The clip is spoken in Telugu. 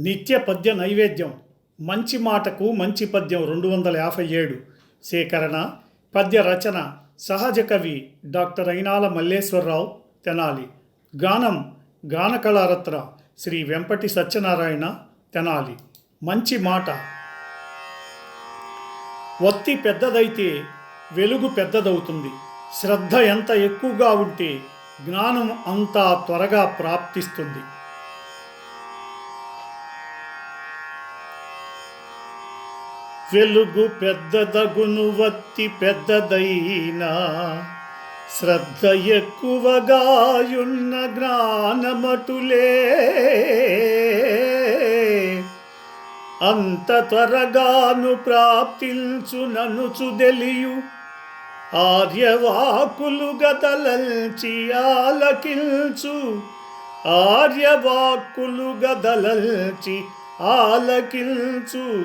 నిత్య పద్య నైవేద్యం. మంచి మాటకు మంచి పద్యం రెండు వందల యాభై ఏడు. సేకరణ పద్య రచన సహజ కవి డాక్టర్ అయినాల మల్లేశ్వరరావు తెనాలి. గానం గానకళారత్న శ్రీ వెంపటి సత్యనారాయణ తెనాలి. మంచి మాట. ఒత్తి పెద్దదైతే వెలుగు పెద్దదవుతుంది. శ్రద్ధ ఎంత ఎక్కువగా ఉంటే జ్ఞానం అంతా త్వరగా ప్రాప్తిస్తుంది. వెలుగు పెద్దదగును వత్తి పెద్దదైనా. శ్రద్ధ ఎక్కువగాయున్న జ్ఞానమటులే. అంత త్వరగాను ప్రాప్తించుననుచు తెలియు ఆర్యవాకులు గదలంచి ఆలకించు. ఆర్యవాకులు గదలంచి ఆలకించు.